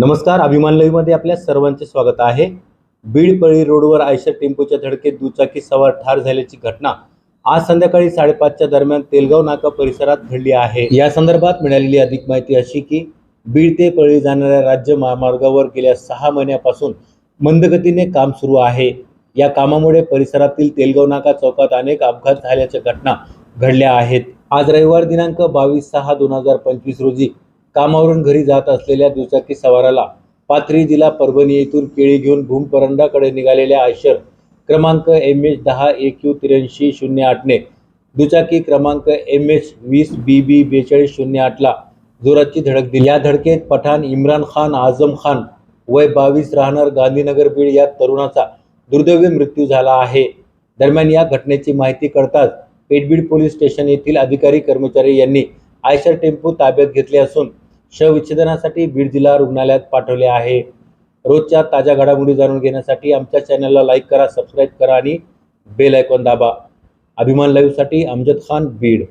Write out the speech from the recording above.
नमस्कार अभिमान लवीमध्ये आपल्या सर्वांचे स्वागत आहे. बीड पळी रोडवर आयशर टेम्पोच्या धडकेत दुचाकी सवार ठार झाल्याची घटना आज संध्याकाळी साडेपाचच्या दरम्यान तेलगाव नाका परिसरात घडली आहे. या संदर्भात मिळालेली अधिक माहिती अशी की बीड ते पळी जाणाऱ्या राज्य महामार्गावर गेल्या सहा महिन्यापासून मंदगतीने काम सुरू आहे. या कामामुळे परिसरातील तेलगाव नाका चौकात अनेक अपघात झाल्याच्या घटना घडल्या आहेत. आज रविवार दिनांक बावीस सहा दोन हजार पंचवीस रोजी कामावरून घरी जात असलेल्या दुचाकी सवाराला पाथरी जिल्हा परभणी येथून केळी घेऊन भूमपरंडाकडे निघालेल्या आयशर क्रमांक एम एच दहा एक यू त्र्याऐंशी शून्य आठने दुचाकी क्रमांक एम एच वीस बी बी बेचाळीस शून्य आठला जोराची धडक दिली. या धडकेत पठाण इम्रान खान आझम खान वय बावीस राहणार गांधीनगर बीड या तरुणाचा दुर्दैवी मृत्यू झाला आहे. दरम्यान या घटनेची माहिती कळताच पेटबीड पोलीस स्टेशन येथील अधिकारी कर्मचारी यांनी आयशर टेम्पो ताब्यात घेतले असून शवविच्छेदनासाठी बीड जिल्हा रुग्णालयात पाठवले आहे. रोजच्या ताज्या घडामोडी जाणून घेण्यासाठी आमच्या चॅनलला लाईक करा सबस्क्राईब करा आणि बेल आयकॉन दाबा. अभिमान लाईव्हसाठी अमजद खान बीड.